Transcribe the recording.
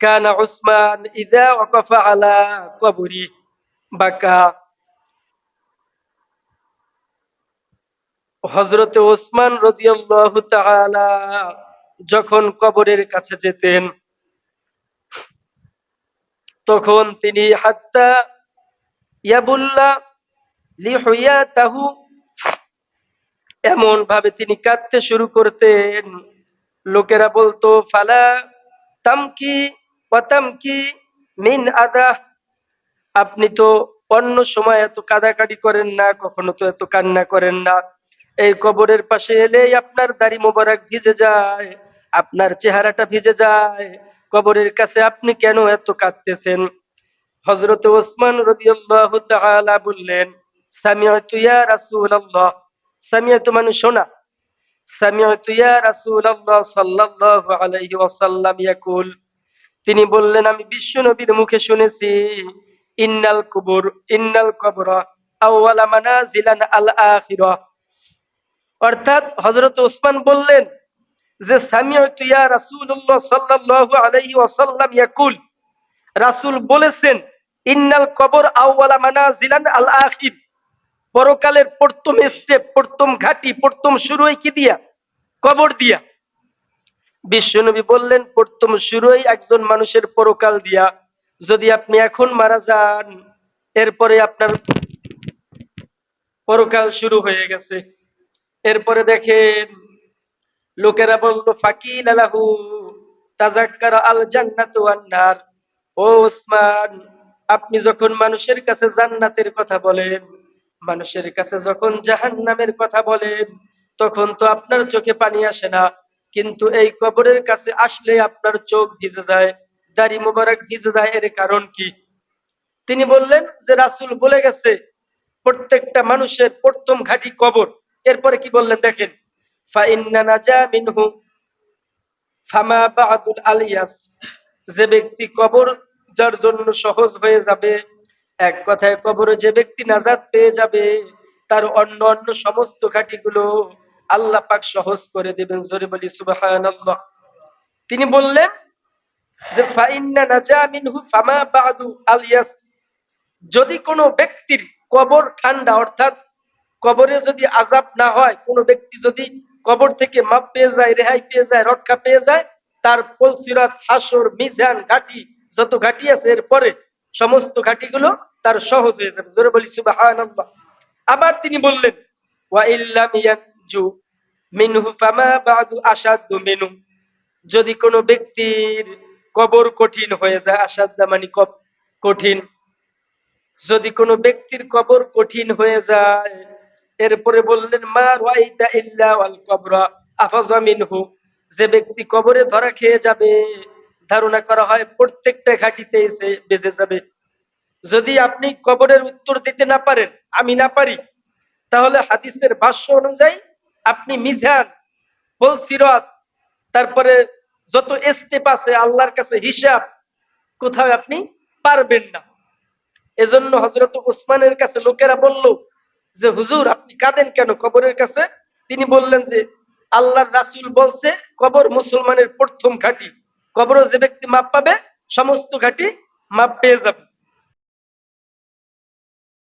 কানা উসমান ইদা ওয়াকাফা আলা কবরি। বাকা। হজরতে ওসমান রদিয়াল্লাহু তাআলা যখন কবরের কাছে যেতেন, তখন তিনি হাত্তা ইয়াবুল্লাহ লিহুয়াতাহু এমন ভাবে তিনি কাঁদতে শুরু করতেন। লোকেরা বলতো, ফালা তামকি পাতামকি মিন আদা। আপনি তো অন্য সময় এত কাদাকাটি করেন না, কখনো তো এত কান্না করেন না। এই কবরের পাশে এলেই আপনার দাড়ি মোবারক ভিজে যায়, আপনার চেহারাটা ভিজে যায়। কবরের কাছে আপনি কেন এত কাঁদতেছেন? হজরত ওসমান রদিয়াল্লাহু তাআলা বললেন, সামিআতু ইয়া রাসূলুল্লাহ। সামিআতু মানে শোনা। সামিআতু ইয়া রাসূলুল্লাহ সাল্লাল্লাহু আলাইহি ওয়াসাল্লাম ইয়াকুল। তিনি বললেন, আমি বিশ্ব নবীর মুখে শুনেছি, ইন্নাল কুবুর, ইন্নাল কবরা মানাজিলান আল আখিরা। অর্থাৎ হযরত ওসমান বললেন যে, সামিআতু ইয়া রাসূলুল্লাহ সাল্লাল্লাহু আলাইহি ওয়াসাল্লাম ইয়াকুল। রাসূল বলেছেন, ইন্নাল কবর আউয়ালা মানাজিলান আল আখির। পরকালের প্রথম স্টেপ প্রথম ঘাটি, প্রথম শুরু হয় কি দিয়া? কবর দিয়া। বিশ্বনবী বললেন, প্রথম শুরুই একজন মানুষের পরকাল দিয়া। যদি আপনি এখন মারা যান, এরপরে আপনার পরকাল শুরু হয়ে গেছে। এরপরে দেখেন, লোকেরা বলল, ফাকিল আলাহু তাজাক্কার আল জান্নাত ওয়ান্নার ও ওসমান, আপনি যখন মানুষের কাছে জান্নাতের কথা বলেন, মানুষের কাছে যখন জাহান্নামের কথা বলেন, তখন তো আপনার চোখে পানি আসে না। কিন্তু এই কবরের কাছে আসলে আপনার চোখ ভিজে যায়, দাড়ি মুবারক ভিজে যায়, এর কারণ কি? তিনি বললেন যে, রাসূল বলে গেছে, প্রত্যেকটা মানুষের প্রথম ঘাটি কবর। এরপরে কি বললেন দেখেন আলিয়াস। যে ব্যক্তি কবর যার জন্য সহজ হয়ে যাবে, এক কথায় কবরে যে ব্যক্তি নাজাদ পেয়ে যাবে, তার অন্য অন্য সমস্ত ঘাটিগুলো আল্লাহ পাক সহজ করে দেবেন, জোরে বলি, সুবহানাল্লাহ। তিনি বললেন যে, ফাইন্না মিনহু ফামা বাদু আলিয়াস যদি কোনো ব্যক্তির কবর ঠান্ডা, অর্থাৎ কবরে যদি আজাব না হয়, কোনো ব্যক্তি যদি কবর থেকে মাপ পেয়ে যায়, রেহাই পেয়ে যায়, রক্ষা পেয়ে যায়, তার পলসিরাত হাসর, মিজান, ঘাটি, যত ঘাটি আছে, এরপরে সমস্ত ঘাটিগুলো তার সহজ হয়ে যাবে। জোরে বলি, সুবহানাল্লাহ। আবার তিনি বললেন, ওয়া ইল্লাম যদি কোনো ব্যক্তির কবর কঠিন হয়ে যায় আসাদ্দা মানে কঠিন। যদি কোনো ব্যক্তির কবর কঠিন হয়ে যায়, এরপরে বললেন যে ব্যক্তি কবরে ধরা খেয়ে যাবে, ধারণা করা হয় প্রত্যেকটা ঘাটিতে এসে বেঁচে যাবে। যদি আপনি কবরের উত্তর দিতে না পারেন, আমি না পারি, তাহলে হাদিসের ভাষ্য অনুযায়ী আপনি মিজান সিরাত, তারপরে যত স্টেপ আছে, আল্লাহর কাছে হিসাব, কোথাও আপনি পারবেন না। এজন্য হজরত উসমানের কাছে লোকেরা বলল যে, হুজুর, আপনি কাঁদেন কেন? কবরের কাছে? তিনি বললেন যে, আল্লাহর রাসূল বলছে, কবর মুসলমানের প্রথম ঘাটি। কবরে যে ব্যক্তি মাপ পাবে, সমস্ত ঘাটি মাপ পেয়ে যাবে।